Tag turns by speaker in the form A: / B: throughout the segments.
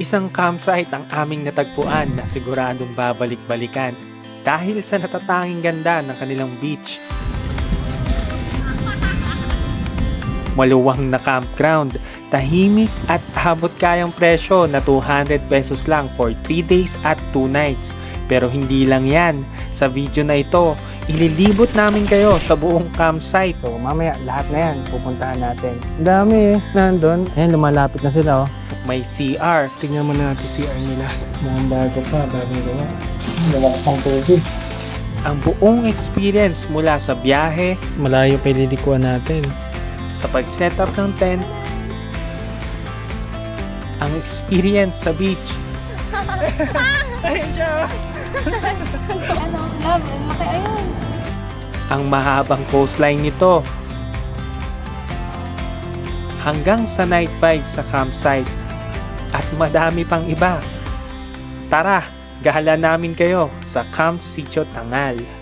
A: Isang campsite ang aming natagpuan na siguradong babalik-balikan dahil sa natatanging ganda ng kanilang beach. Maluwang na campground, tahimik at abot kayang presyo na 200 pesos lang for 3 days at 2 nights. Pero hindi lang yan. Sa video na ito, ililibot namin kayo sa buong campsite. So mamaya lahat na yan pupuntahan natin. Ang dami eh, nandun. Ayan, lumalapit na sila oh. May CR. Tingnan mo na natin CR nila. Mukhang bago pa, bagong gawa. Wala pang tubig. Ang buong experience mula sa biyahe, malayo pa ililikuan natin. Sa pag-setup ng tent, ang experience sa beach. Ayun siya.
B: Ano, love, laki ayun.
A: ang mahabang coastline nito hanggang sa night vibe sa campsite at madami pang iba. Tara, gahala namin kayo sa Camp Sitio Tangal.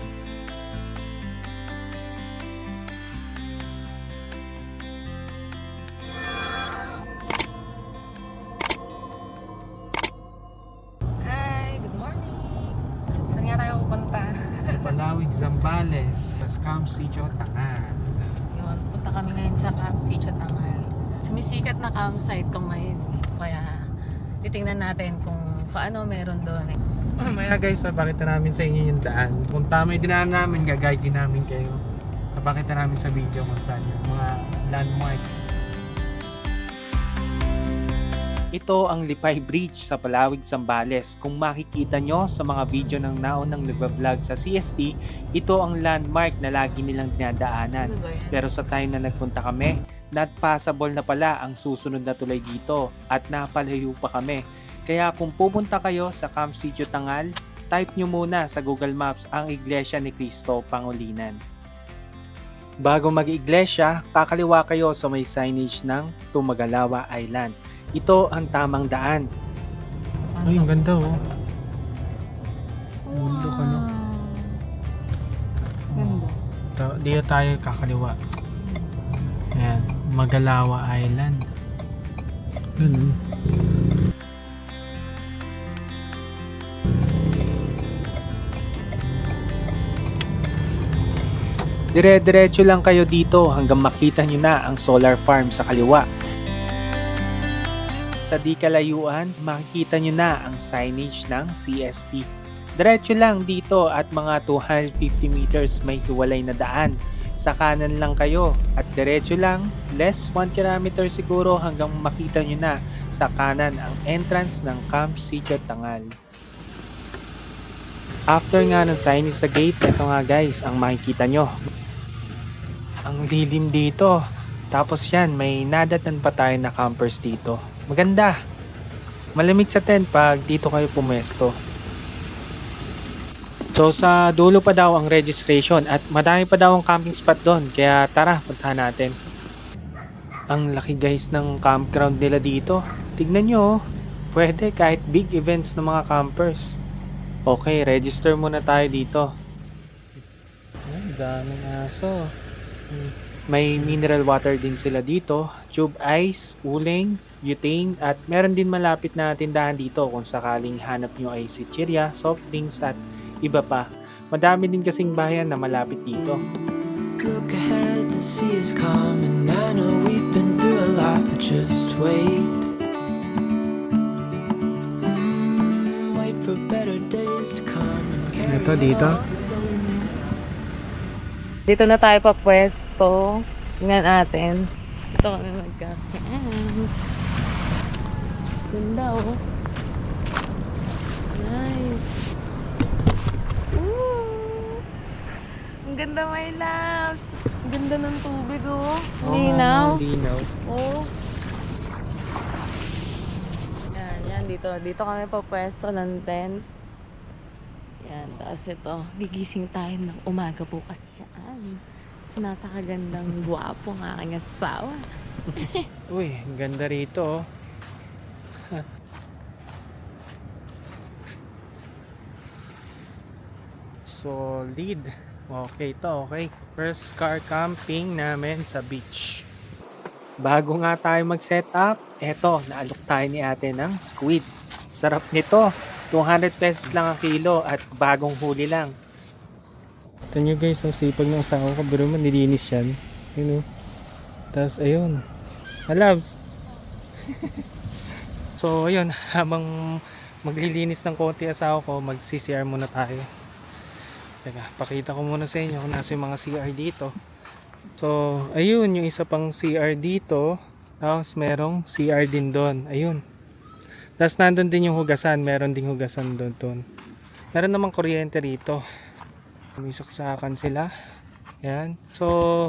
B: Natin kung paano meron doon eh.
A: Mamaya guys, papakita namin sa inyo yung daan. Kung tama yung dinaan namin, gagayad din namin kayo. Papakita namin sa video kung saan yung mga landmark. Ito ang Lipay Bridge sa Palawig, Zambales. Kung makikita nyo sa mga video ng naunang nagbablog sa CST, ito ang landmark na lagi nilang dinadaanan.
B: Ano?
A: Pero sa time na nagpunta kami, not passable na pala ang susunod na tulay dito at napalayo pa kami. Kaya kung pupunta kayo sa Camp Sitio Tangal, type nyo muna sa Google Maps ang Iglesia ni Cristo Pangulinan. Bago mag-iglesia, kakaliwa kayo sa may signage ng Tumagalawa Island. Ito ang tamang daan. Ay, ang ganda oh. Bundok, ano?
B: Ganda.
A: Ta- dito tayo kakaliwa. Ayan, Magalawa Island. Ganun. Dire-diretso lang kayo dito hanggang makita nyo na ang solar farm sa kaliwa. Sa di kalayuan, makikita nyo na ang signage ng CST. Diretso lang dito at mga 250 meters may hiwalay na daan. Sa kanan lang kayo at diretso lang, less 1 kilometer siguro hanggang makita nyo na sa kanan ang entrance ng Camp Sitio Tangal. After nga ng signage sa gate, ito nga guys ang makikita nyo. Ang lilim dito. Tapos yan, may nadatan pa tayo na campers dito. Maganda. Malamig sa tent pag dito kayo pumesto. So sa dulo pa daw ang registration at madami pa daw ang camping spot doon. Kaya tara, puntahan natin. Ang laki guys ng campground nila dito. Tignan nyo, oh. pwede kahit big events ng mga campers. Okay, register muna tayo dito. Ang daming aso. May mineral water din sila dito, tube ice, uling, butane, at meron din malapit na tindahan dito kung sakaling hanap nyo ay sitsirya, soft drinks at iba pa. Madami din kasing bayan na malapit dito.
C: Look ahead, the sea is calm, and I know we've been through a lot, but just wait. Mm, wait for better days to come and carry
A: Ito dito.
B: Dito na tayo pa pwesto. Tingnan natin. Dito kami magka-camp. Ganda oh. Nice. Woo! Ang ganda my loves. Ang ganda ng tubig oh. Linaw.
A: Linaw.
B: Oh. Yan, yan dito. Dito kami pa pwesto ng tent. Yan, tapos ito, gigising tayo ng umaga bukas dyan. Sa napakagandang guwapo ng aking asawa.
A: Uy, ang ganda rito. oh. Solid. Okay to, okay. First car camping namin sa beach. Bago nga tayo mag-set up, eto, naalok tayo ni ate ng squid. Sarap nito. 200 pesos lang ang kilo at bagong huli lang. Ito nyo guys, ang sipag ng asawa ko. Pero man, nilinis yan. Yun o. Tapos ayun. Alabs. so ayun, habang maglilinis ng konti asawa ko, mag-CCR muna tayo. Teka, pakita ko muna sa inyo kung nasa yung mga CR dito. So, ayun, yung isa pang CR dito. Tapos, merong CR din doon. Ayun. Tapos, nandun din yung hugasan. Meron ding hugasan doon. doon. Meron namang kuryente rito. May saksakan sila. Yan. So,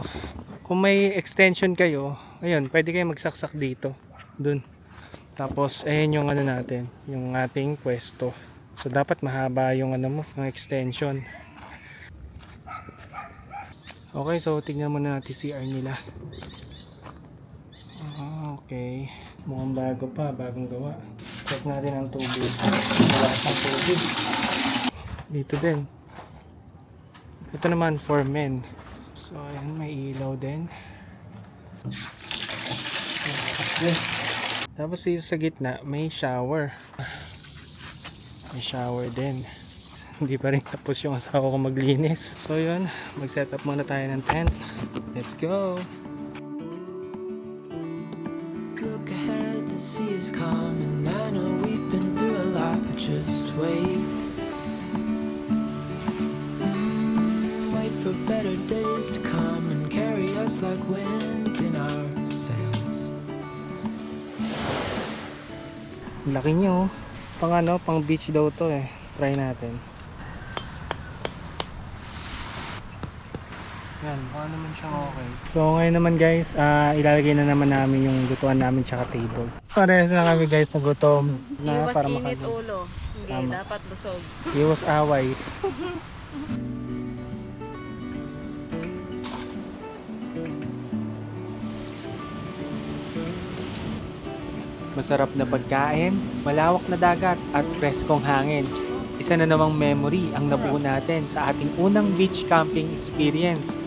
A: kung may extension kayo, ayun, pwede kayo magsaksak dito. Doon. Tapos, ayun yung ano natin. Yung ating pwesto. So, dapat mahaba yung ano mo, yung extension. Okay, so tignan muna natin CR nila. Ah, okay. Mukhang bago pa, bagong gawa. Check natin ang tubig. Wala siyang tubig. Dito din. Ito naman for men. So, ayan, may ilaw din. Tapos dito sa gitna, may shower. May shower din. Hindi pa rin tapos yung asawa ko maglinis. So yun, mag-set up muna tayo ng tent. Let's go!
C: Look ahead, the sea is calm, wait. Mm, wait for better days to come and carry us like wind in our sails.
A: Laki niyo. oh. Pang ano, pang beach daw to eh. Try natin. Yan, baka naman siyang okay. So ngayon naman guys, ah, ilalagay na naman namin yung lutuan namin tsaka table. Parehas na kami guys na gutom. Na
B: Iwas
A: para
B: init
A: makain.
B: ulo. Hindi,
A: Tama.
B: dapat busog.
A: Iwas away. Masarap na pagkain, malawak na dagat at preskong hangin. Isa na namang memory ang nabuo natin sa ating unang beach camping experience.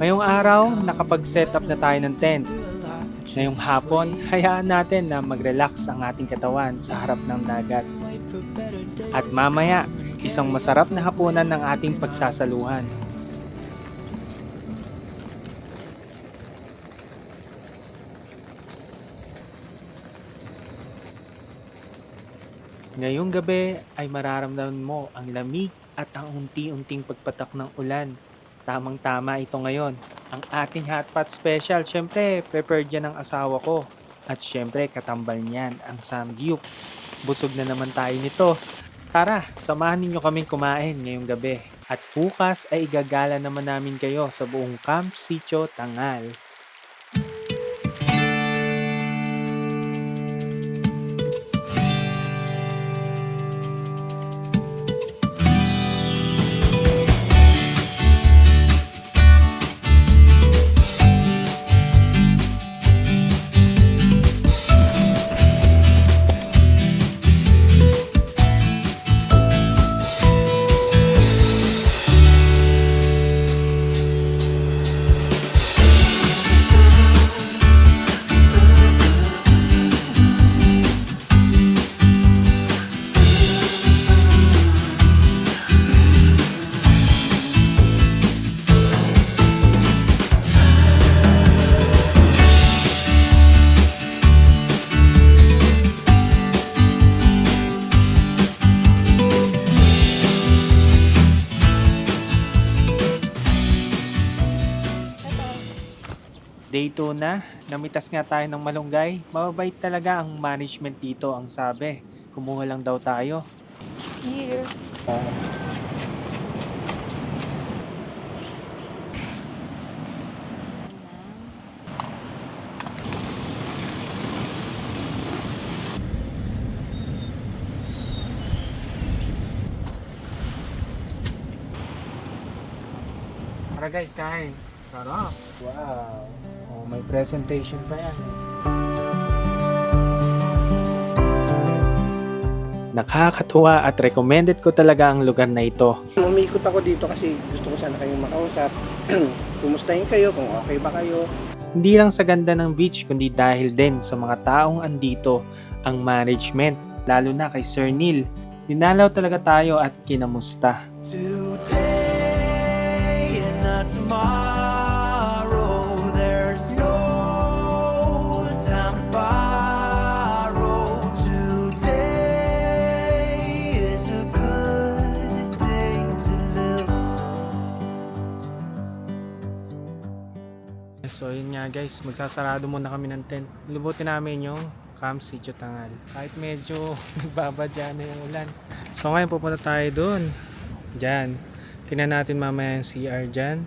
A: Ngayong araw, nakapag-set up na tayo ng tent. Ngayong hapon, hayaan natin na mag-relax ang ating katawan sa harap ng dagat. At mamaya, isang masarap na hapunan ng
C: in
A: ating pagsasaluhan. Ngayong gabi ay mararamdaman mo ang lamig at ang unti-unting pagpatak ng ulan. Tamang-tama ito ngayon. Ang ating hotpot special, syempre, prepared yan ng asawa ko. At syempre, katambal niyan, ang samgyup. Busog na naman tayo nito. Tara, samahan ninyo kaming kumain ngayong gabi. At bukas ay igagala naman namin kayo sa buong Camp Sitio Tangal. Day 2 na, namitas nga tayo ng malunggay. Mababait talaga ang management dito, ang sabi. Kumuha lang daw tayo.
B: Here.
A: Tara guys, kain. Sarap. Wow. May presentation pa yan. Nakakatuwa at recommended ko talaga ang lugar na ito.
D: Umikot ako dito kasi gusto ko sana kayong makausap. Kumustahin kayo, kung okay ba kayo.
E: Hindi lang sa ganda ng beach kundi dahil din sa mga taong andito ang management, lalo na kay Sir Neil. Dinalaw talaga tayo at kinamusta. So yun nga guys, magsasarado muna kami ng tent. Lubutin namin yung Camp Sitio Tangal. Kahit medyo nagbabadya na yung ulan. So ngayon pupunta tayo doon. Diyan. Tingnan natin mamaya yung CR dyan.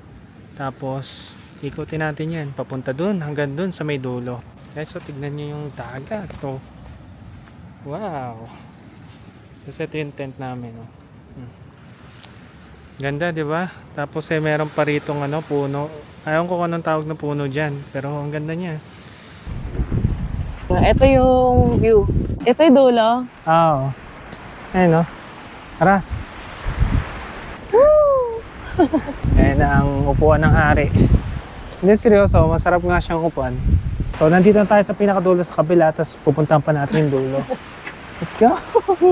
E: Tapos ikutin natin yan. Papunta doon hanggang doon sa may dulo. Guys, so tignan nyo yung dagat. To. Wow. Kasi ito yung tent namin. Oh. Ganda, di ba? Tapos eh meron pa ritong ano, puno. Ayaw ko kung anong tawag na puno dyan. Pero ang ganda niya.
F: Ito yung view. Ito yung dulo.
E: Oo. Ayun no. Tara. Ayan ang upuan ng hari. Hindi seryoso, masarap nga siyang upuan. So nandito na tayo sa pinakadulo sa kabila, tapos pupuntahan pa natin yung dulo. Let's go!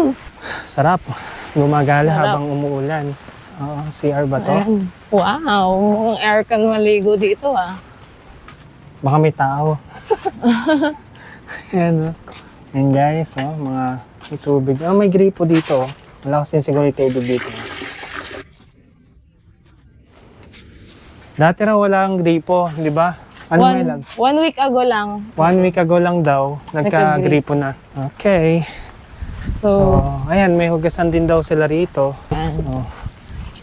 E: Sarap. Gumagala
F: Sarap.
E: habang umuulan. Oo, CR ba to?
F: Ayan. Wow, mukhang aircon maligo dito ah.
E: Baka may tao. Ayan, oh. Ayan guys, oh, mga may tubig. Oh, may gripo dito. oh. Wala kasi siguro yung tubig dito. Dati raw wala ang gripo, di ba? Ano
F: one,
E: may
F: one week ago lang.
E: One week ago lang daw, nagka-gripo na. Okay. So,
F: So,
E: ayan, may hugasan din daw sila rito. So,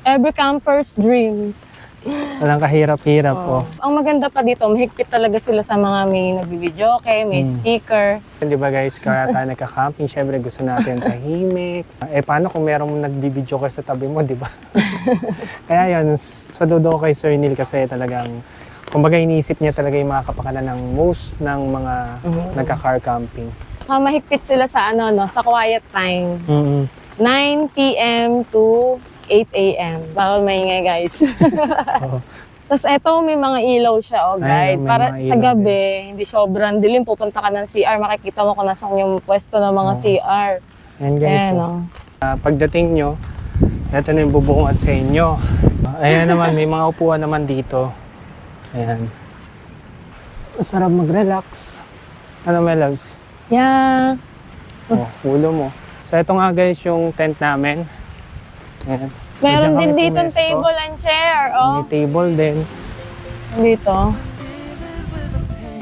F: every camper's dream.
E: walang kahirap-hirap, oh.
F: Ang maganda pa dito, mahigpit talaga sila sa mga may nagbibideo, okay, may
E: Hmm.
F: speaker.
E: Di ba guys, kaya tayo nagka-camping, syempre gusto natin tahimik. Eh paano kung merong nagbibideo ka sa tabi mo, di ba? kaya yun, saludo ko kay Sir Neil kasi talagang, kumbaga iniisip niya talaga yung mga kapakanan ng most ng mga
F: Mhm.
E: nagka-car camping.
F: Saka mahigpit sila sa ano, no, sa quiet time.
E: mm
F: 9 p.m. to 8 a.m. Bawal maingay, guys.
E: Oo.
F: Tapos eto, may mga ilaw siya, oh, guide.
E: may
F: Para sa gabi, hindi sobrang dilim. Pupunta ka ng CR, makikita mo kung nasaan yung pwesto ng mga
E: Oo.
F: CR.
E: Ayan guys,
F: Ayan,
E: oh.
F: oh.
E: Ah, pagdating nyo, ito na yung bubungad sa inyo. Ayan naman, may mga upuan naman dito. Ayan. Masarap mag-relax. Ano, my loves?
F: Yeah.
E: Oh, ulo mo. So ito nga guys yung tent namin. Ayan.
F: Meron din dito
E: pumesto.
F: table and chair, oh.
E: May table din.
F: Dito.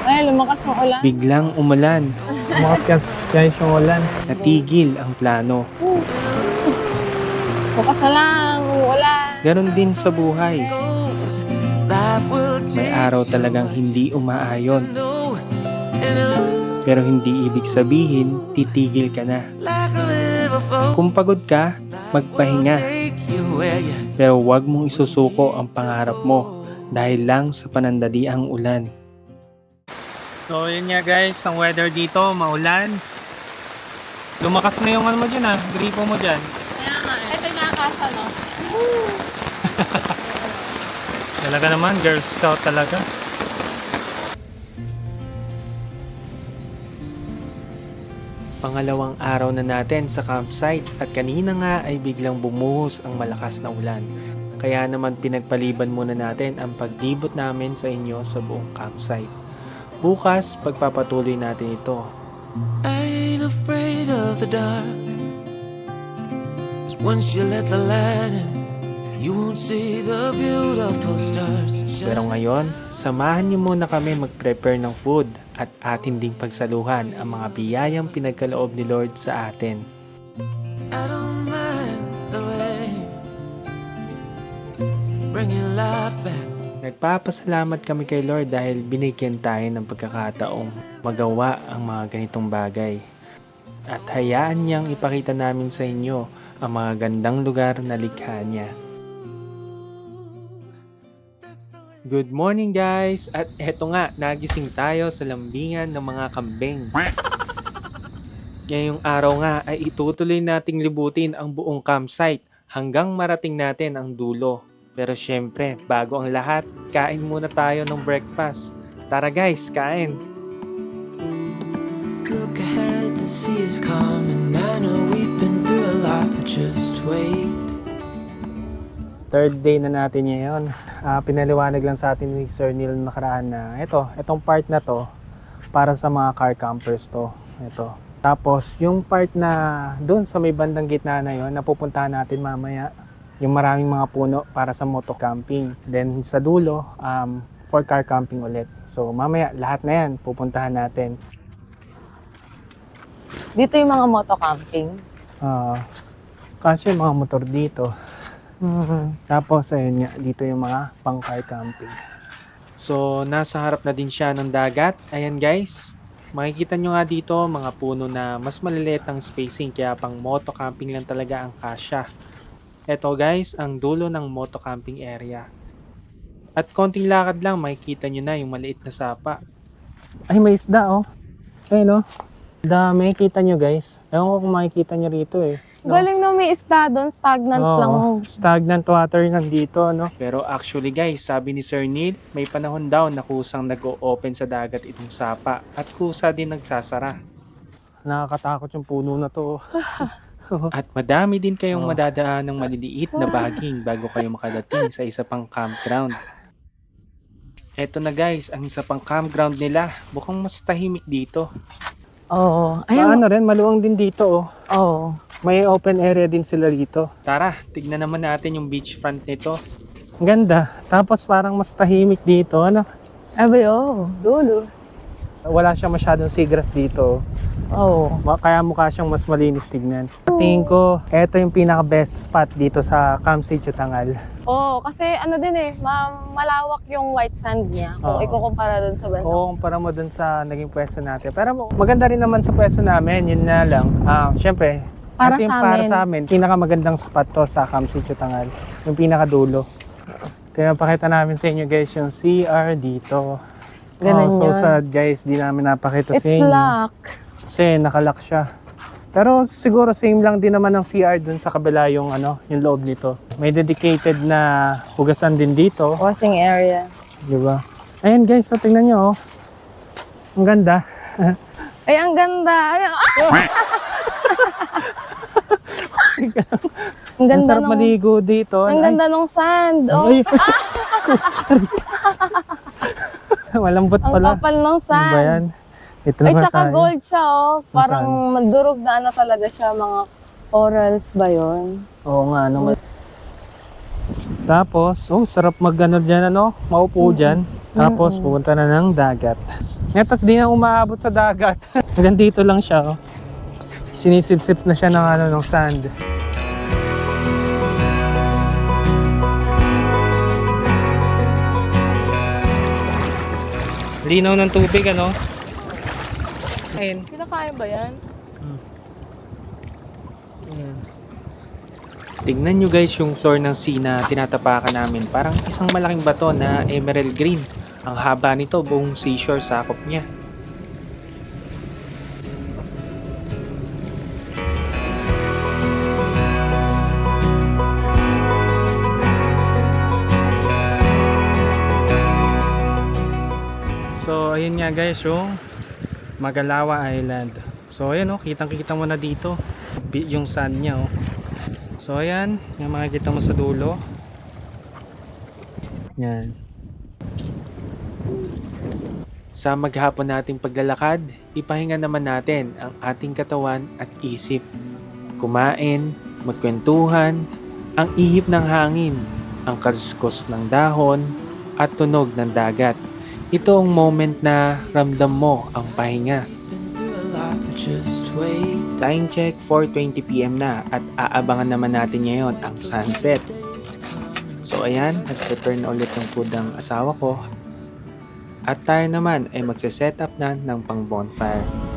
F: Ay, lumakas yung ulan.
E: Biglang umulan. Tumakas guys yung ulan. Natigil ang plano.
F: Bukas na lang, ulan.
E: Ganon din sa buhay. May araw talagang hindi umaayon. Pero hindi ibig sabihin, titigil ka na. Kung pagod ka, magpahinga. Pero huwag mong isusuko ang pangarap mo dahil lang sa panandaliang ulan. So yun nga guys, ang weather dito, maulan. Lumakas na yung ano mo dyan ah, gripo mo dyan.
F: Kaya nga, ito yung nakakasa, no?
E: Talaga naman, Girl Scout talaga. Pangalawang araw na natin sa campsite at kanina nga ay biglang bumuhos ang malakas na ulan. Kaya naman pinagpaliban muna natin ang paglibot namin sa inyo sa buong campsite. Bukas, pagpapatuloy natin ito.
C: I ain't afraid of the dark. 'Cause once you let the light in, you won't see the beautiful stars.
E: Pero ngayon, samahan niyo muna kami mag-prepare ng food at atin ding pagsaluhan ang mga biyayang pinagkaloob ni Lord sa atin. Nagpapasalamat kami kay Lord dahil binigyan tayo ng pagkakataong magawa ang mga ganitong bagay. At hayaan niyang ipakita namin sa inyo ang mga gandang lugar na likha niya. Good morning guys! At eto nga, nagising tayo sa lambingan ng mga kambing. Ngayong araw nga ay itutuloy nating libutin ang buong campsite hanggang marating natin ang dulo. Pero syempre, bago ang lahat, kain muna tayo ng breakfast. tara guys, kain.
C: Look ahead, the sea is and I know we've been through a lot, but just wait.
E: Third day na natin ngayon. Ah, pinaliwanag lang sa atin ni Sir Neil nakaraan na ito, itong part na to para sa mga car campers to. Ito. Tapos yung part na doon sa may bandang gitna na yon napupuntahan natin mamaya yung maraming mga puno para sa moto camping. Then sa dulo, um, for car camping ulit. So mamaya lahat na yan pupuntahan natin.
F: Dito yung mga moto camping.
E: Ah, kasi yung mga motor dito. Tapos ayun nga, dito yung mga pang car camping. So, nasa harap na din siya ng dagat. Ayan guys, makikita nyo nga dito mga puno na mas maliliit ang spacing kaya pang moto camping lang talaga ang kasya. Ito guys, ang dulo ng moto camping area. At konting lakad lang, makikita nyo na yung maliit na sapa. Ay, may isda oh. Ayun oh. Dami, kita nyo guys. Ewan ko kung makikita nyo rito eh. No?
F: Galing no, may isda doon. Stagnant
E: Oo,
F: lang.
E: Stagnant water nandito, no? Pero actually guys, sabi ni Sir Neil, may panahon daw na kusang nag-o-open sa dagat itong sapa at kusa din nagsasara. Nakakatakot yung puno na to. at madami din kayong
F: Oh.
E: madadaan ng maliliit na baging bago kayo makadating sa isa pang campground. Eto na guys, ang isa pang campground nila. Mukhang mas tahimik dito.
F: Oo.
E: Ayun.
F: Ayun.
E: Ano rin, maluwang din dito oh.
F: Oo.
E: May open area din sila dito. Tara, tignan naman natin yung beachfront nito. Ang ganda. Tapos parang mas tahimik dito. Ano?
F: Abay, oo. Dulo.
E: Wala siya masyadong seagrass dito.
F: Oo.
E: Ma- Kaya mukha siyang mas malinis tignan. Tingin ko, eto yung pinaka-best spot dito sa Camp St. Chutangal.
F: Oo, kasi ano din eh, ma- malawak yung white sand niya. Kung
E: Oo.
F: ikukumpara doon sa banda.
E: Oo, kumpara mo dun sa naging pwesto natin. Pero maganda rin naman sa pwesto namin. Yun na lang. Ah, Siyempre,
F: Para sa
E: para
F: amin.
E: sa amin. Pinakamagandang spot to sa Camp St. Chutangal. Yung pinakadulo. Kaya pakita namin sa inyo guys yung CR dito.
F: Ganun
E: oh, so
F: yun.
E: sad guys, di namin napakita
F: It's
E: sa inyo.
F: luck.
E: Kasi nakalock siya. Pero siguro same lang din naman ng CR dun sa kabila yung ano, yung loob nito. May dedicated na hugasan din dito,
F: Washing area.
E: di ba? Ayan guys, so tingnan nyo oh. Ang ganda.
F: Ay, ang ganda. Ay, ah! ang
E: Ang
F: ganda
E: sarap
F: nung,
E: maligo dito.
F: ang
E: Ay,
F: ganda nung sand. Oh,
E: ay, Malambot
F: ang
E: pala.
F: kapal ng
E: Ano ba
F: sand.
E: yan? Ito
F: Ay, tsaka
E: tayo.
F: gold siya, oh. Parang madurog na ano talaga siya, mga corals ba yun?
E: Oo nga naman. Tapos, oh, sarap mag ano dyan, ano, maupo dyan. Tapos, pupunta na ng dagat. Ngayon, tas di na umaabot sa dagat. Hanggang dito lang siya, oh. Sinisip-sip na siya ng ano, ng sand. Linaw ng tubig, ano? Ayun.
F: Kinakain ba yan?
E: Ayan. Tingnan nyo guys yung floor ng sea na tinatapakan namin. Parang isang malaking bato na emerald green. Ang haba nito, buong seashore sakop niya. Nga guys, yung Magalawa Island. So, ayan oh, kitang-kita mo na dito yung sand niya oh. So, ayan, yung makikita mo sa dulo. Yan. Sa maghapon nating paglalakad, ipahinga naman natin ang ating katawan at isip. Kumain, magkwentuhan, ang ihip ng hangin, ang kaluskos ng dahon, at tunog ng dagat. Ito ang moment na ramdam mo ang pahinga. Time check 4.20pm na at aabangan naman natin ngayon ang sunset. So ayan, nag-return na ulit yung food ng asawa ko. At tayo naman ay magse-set up na ng pang bonfire.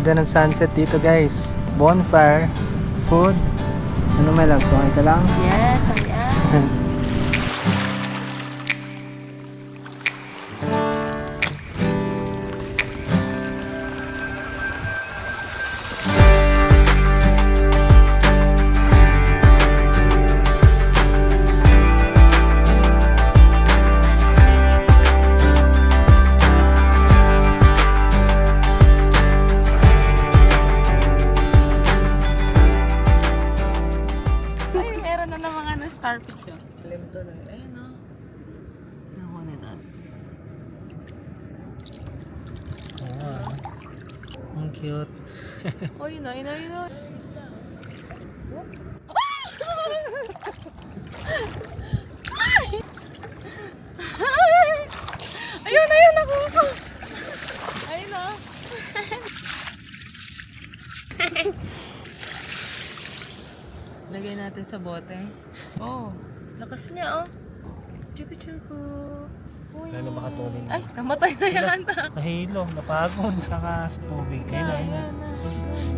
E: Ganda ng sunset dito guys. Bonfire, food,
A: Ano may love? Okay ka lang?
B: Yes, I Ay, namatay na yata.
A: Nahilo, napagod, saka sa tubig. Ayun na, na.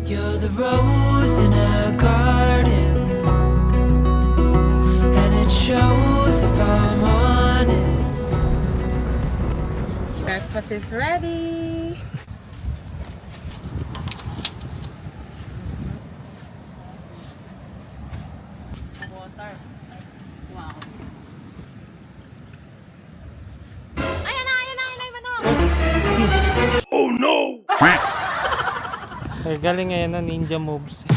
C: You're the rose in a garden, and it shows if I'm honest.
B: Breakfast is ready.
A: Galing ngayon na ninja moves.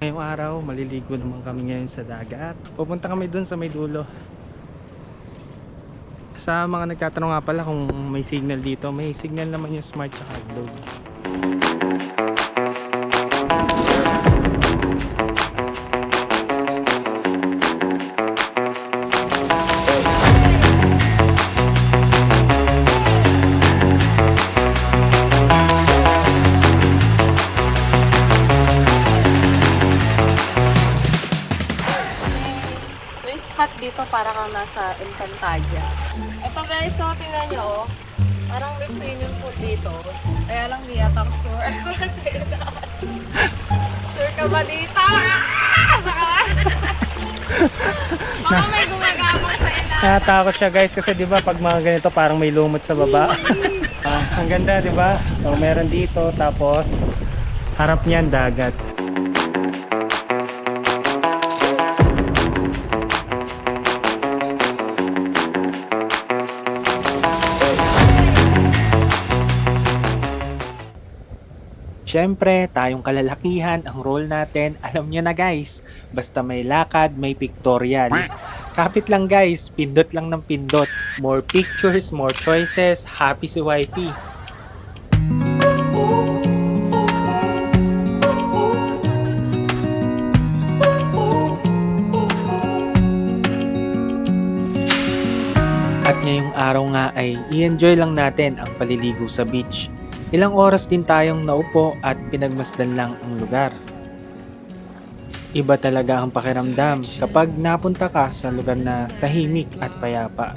A: Ngayong araw, maliligo naman kami ngayon sa dagat. Pupunta kami dun sa may dulo. Sa mga nagtatanong nga pala kung may signal dito, may signal naman yung smart sa hotdog. Natatakot siya guys kasi 'di ba pag mga ganito parang may lumot sa baba. Ah, ang ganda 'di ba? So meron dito tapos harap niyan dagat. Siyempre, tayong kalalakihan, ang role natin, alam nyo na guys, basta may lakad, may pictorial. Kapit lang guys, pindot lang ng pindot. More pictures, more choices, happy si wifey. At ngayong araw nga ay i-enjoy lang natin ang paliligo sa beach. Ilang oras din tayong naupo at pinagmasdan lang ang lugar. Iba talaga ang pakiramdam kapag napunta ka sa lugar na tahimik at payapa.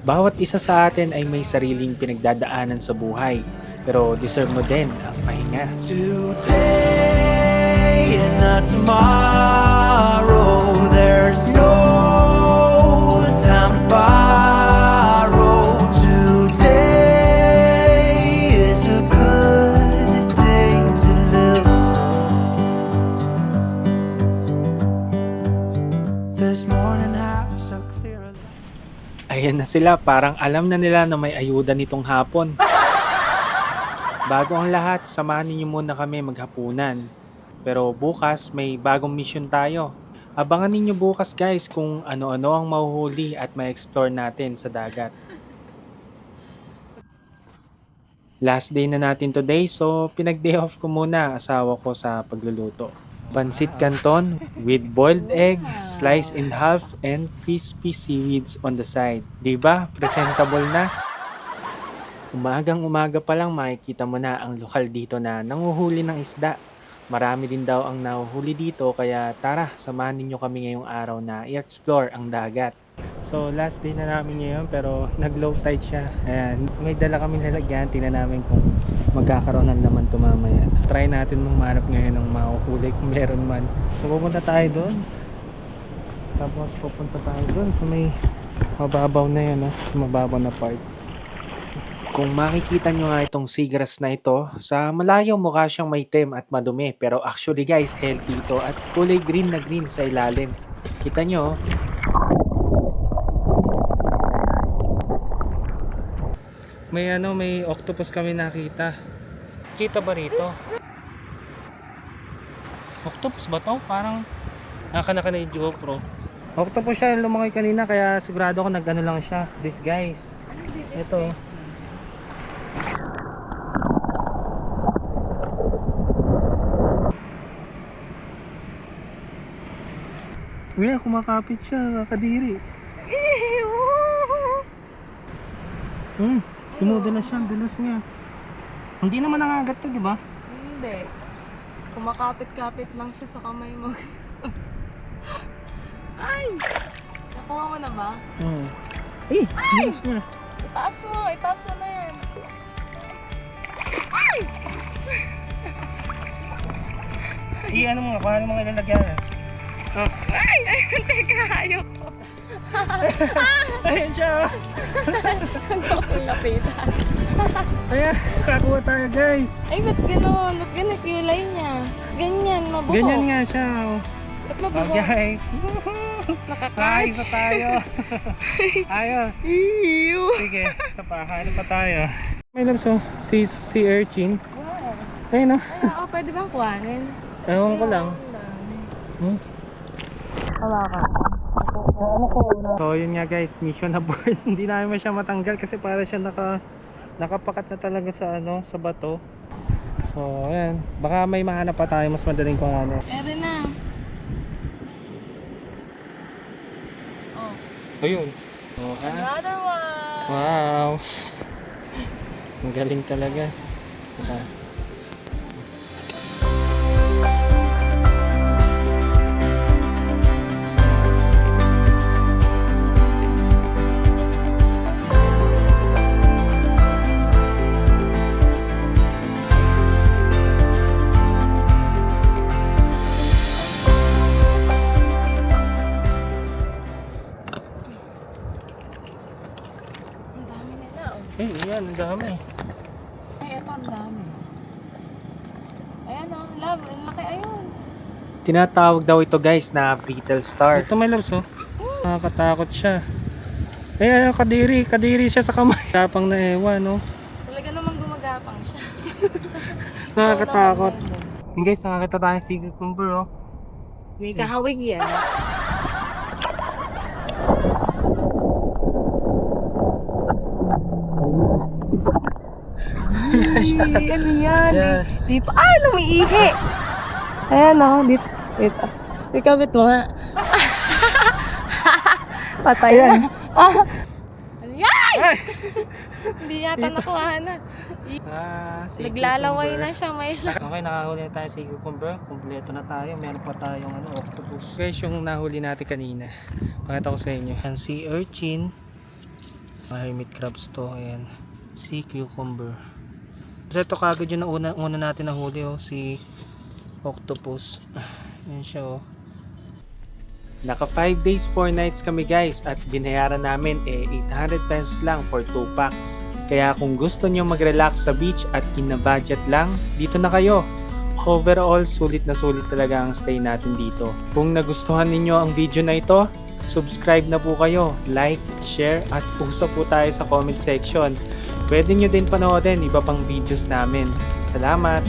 A: Bawat isa sa atin ay may sariling pinagdadaanan sa buhay, pero deserve mo din ang pahinga.
C: Today and not tomorrow.
A: Sila, parang alam na nila na may ayuda nitong hapon. Bago ang lahat, samahan ninyo muna kami maghapunan. Pero bukas may bagong mission tayo. Abangan ninyo bukas guys kung ano-ano ang mahuhuli at ma-explore natin sa dagat. Last day na natin today so pinag-day off ko muna asawa ko sa pagluluto. Pansit canton with boiled egg, sliced in half, and crispy seaweeds on the side. ba? Presentable na. Umagang umaga pa lang makikita mo na ang lokal dito na nanguhuli ng isda. Marami din daw ang nahuhuli dito kaya tara, samahan ninyo kami ngayong araw na i-explore ang dagat.
E: So last day na namin ngayon pero nag low tide siya. Ayan, may dala kami lalagyan. Tingnan namin kung magkakaroon ng laman to. Try natin magmanap ngayon ng mahuhuli kung meron man. So pupunta tayo doon. Tapos pupunta tayo doon sa may mababaw na yun, ah, sa mababaw na part. Kung makikita nyo nga itong seagrass na ito, sa malayo mukha siyang maitim at madumi. Pero actually guys, healthy ito at kulay green na green sa ilalim. Kita nyo, May ano, may octopus kami nakita. Kita ba rito? Octopus ba to? Parang naka-naka na yung GoPro. Octopus siya yung lumangoy kanina kaya sigurado ako nag-ano lang siya. This guys. Ito. Kuya, kumakapit siya, kakadiri. Hmm, dumudulas siya, dulas niya. Hindi naman nangagat to, di ba?
B: Hindi. Kumakapit-kapit lang siya sa kamay mo. Ay! Nakuha mo na ba?
E: Hmm. Eh, dulas niya.
B: Itaas mo! Itaas mo na yan!
E: Eh, ano mga, paano mga ilalagyan? Oh.
B: Ay! Ay! Teka! Ayoko!
E: Ayan siya, oh.
B: Ang lapitan.
E: Ayan, kakuha tayo guys.
B: Ay, ba't gano'n? Ba't ganun kulay niya? Ganyan, mabuho.
E: Ganyan nga siya. Oh.
B: Ba't
E: Oh,
B: mabuho?
E: guys.
B: Nakakatch.
E: Ayos pa tayo. Ayos.
B: Ew!
E: Sige, sa pa. Ano pa tayo? May lamso, si, si urchin.
B: Wow!
E: Ayun oh.
B: Ay, oo, pwede bang kuhanin?
E: Ewan ko lang. Hmm?
B: Hawakan.
E: So yun nga guys, mission abort. Hindi namin siya matanggal kasi para siya naka nakapakat na talaga sa ano, sa bato. So ayan, baka may mahanap pa tayo mas madaling kuhanin.
B: Meron na. Oh,
E: Ayun. Oh,
B: another one!
E: Wow. Ang galing talaga. Diba?
B: Oh.
E: Eh, yan, ang dami.
B: Ay, ito ang dami. Ayan, oh, love, ang laki, ayun.
E: Tinatawag daw ito guys na brittle star. Ito may loves oh. Nakakatakot siya. Eh, ayun, kadiri. Kadiri siya sa kamay. Tapang na ewan, no?
B: Talaga namang gumagapang siya.
E: Nakakatakot. Yung guys, nakakita tayo ng secret number, oh.
B: May kahawig yan. Ano yan? Di pa, ah, lumiihi! Ayan ako, dit, wait. Ikabit mo nga. Patay na. Ah! Ano yan? Hindi yata nakuha na.
E: Ah,
B: Naglalaway na siya, may
E: Okay, nakahuli na tayo sa cucumber. Kompleto na tayo. Meron pa tayong ano, octopus. Guys, yung nahuli natin kanina. Pakita ko sa inyo. Yan, sea urchin. Mga hermit crabs to. Ayan. Sea cucumber. Kasi ito kagad yung una, una natin nahuli, oh. Si octopus. Ayan siya, oh. Naka 5 days 4 nights kami guys at binayaran namin eh 800 pesos lang for 2 packs. Kaya kung gusto nyo mag-relax sa beach at in budget lang, dito na kayo. Overall, sulit na sulit talaga ang stay natin dito. Kung nagustuhan ninyo ang video na ito, subscribe na po kayo, like, share at usap po tayo sa comment section. Pwede nyo din panoodin iba pang videos namin. Salamat!